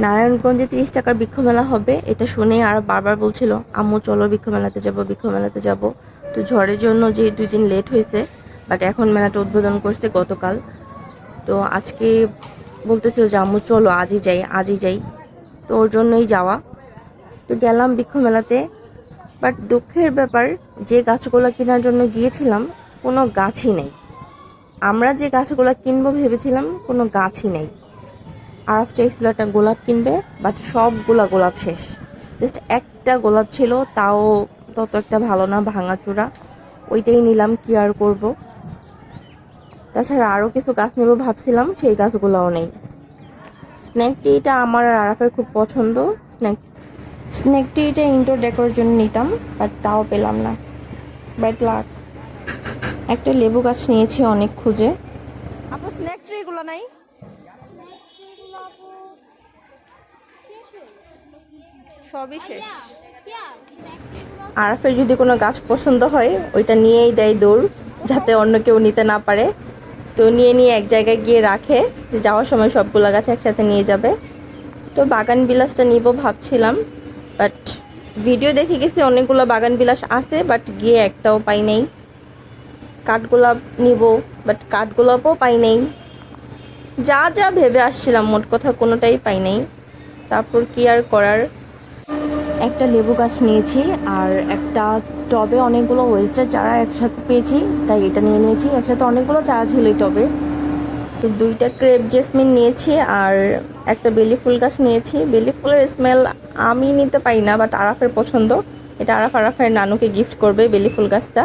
নারায়ণগঞ্জে তিরিশ টাকার বৃক্ষ মেলা হবে, এটা শুনে আর বারবার বলছিল, আম্মু, চলো বৃক্ষ মেলাতে যাব বৃক্ষ মেলাতে যাব। তো ঝড়ের জন্য যে দুই দিন লেট হয়েছে বাট এখন মেলাটা উদ্বোধন করছে গতকাল। তো আজকে বলতেছিল যে, আম্মু, চলো, আজই যাই আজই যাই। তো ওর জন্যই যাওয়া। তো গেলাম বৃক্ষ মেলাতে বাট দুঃখের ব্যাপার, যে গাছগুলো কেনার জন্য গিয়েছিলাম, কোনো গাছই নেই। আমরা যে গাছগুলো কিনবো ভেবেছিলাম, কোনো গাছই নেই। আরফ চাইছিল একটা গোলাপ কিনবে বাট সবগুলা গোলাপ শেষ। জাস্ট একটা গোলাপ ছিল, তাও তত একটা ভালো না ভাঙাচোরা ওইটাই নিলাম, কি আর করব? তাছাড়া আরও কিছু গাছ নেব ভাবছিলাম, সেই গাছগুলোও নেই। স্ন্যাক টিটা আমার আর আরাফের খুব পছন্দ। স্ন্যাক স্ন্যাক টিটা ইনডোর ডেকোরের জন্য নিতাম বাট তাও পেলাম না। ব্যাড লাক একটা লেবু গাছ নিয়েছি অনেক খুঁজে। আপু স্ন্যাক ট্রি এগুলো নাই? সবই শেষ। আরাফের যদি কোনো গাছ পছন্দ হয়, ওইটা নিয়েই দেয় দৌড়, যাতে অন্য কেউ নিতে না পারে। তো নিয়ে নিয়ে এক জায়গায় গিয়ে রাখে, যাওয়ার সময় সবগুলো গাছ একসাথে নিয়ে যাবে। তো বাগান বিলাসটা নিব ভাবছিলাম, বাট ভিডিও দেখে গেছি, অনেকগুলো বাগান বিলাস আছে, বাট গিয়ে একটাও পাই নাই। কাঠগোলাপ নিব, বাট কাঠগোলাপও পাই নাই। যা যা ভেবে আসছিলাম, মোট কথা কোনোটাই পাই নাই। তারপর কি আর করার? একটা লেবু গাছ নিয়েছি আর একটা টবে অনেকগুলো ওয়েস্টার চারা একসাথে পেয়েছি, তাই এটা নিয়ে নিয়েছি। একসাথে অনেকগুলো চারা ছিল এই টবে। তো দুইটা ক্রেপ জেসমিন নিয়েছি আর একটা বেলি ফুল গাছ নিয়েছি। বেলি ফুলের স্মেল আমি নিতে পারি না বাট আরাফের পছন্দ। এটা আরাফ, আরাফের নানুকে গিফট করবে বেলি ফুল গাছটা।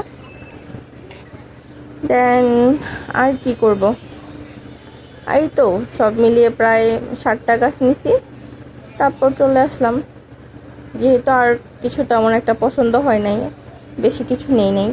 দেন আর কি করব? এই তো, সব মিলিয়ে প্রায় ষাটটা গাছ নিছি তারপর চলে আসলাম। যেহেতু আর কিছু তেমন একটা পছন্দ হয় নাই বেশি কিছু নেই নেই।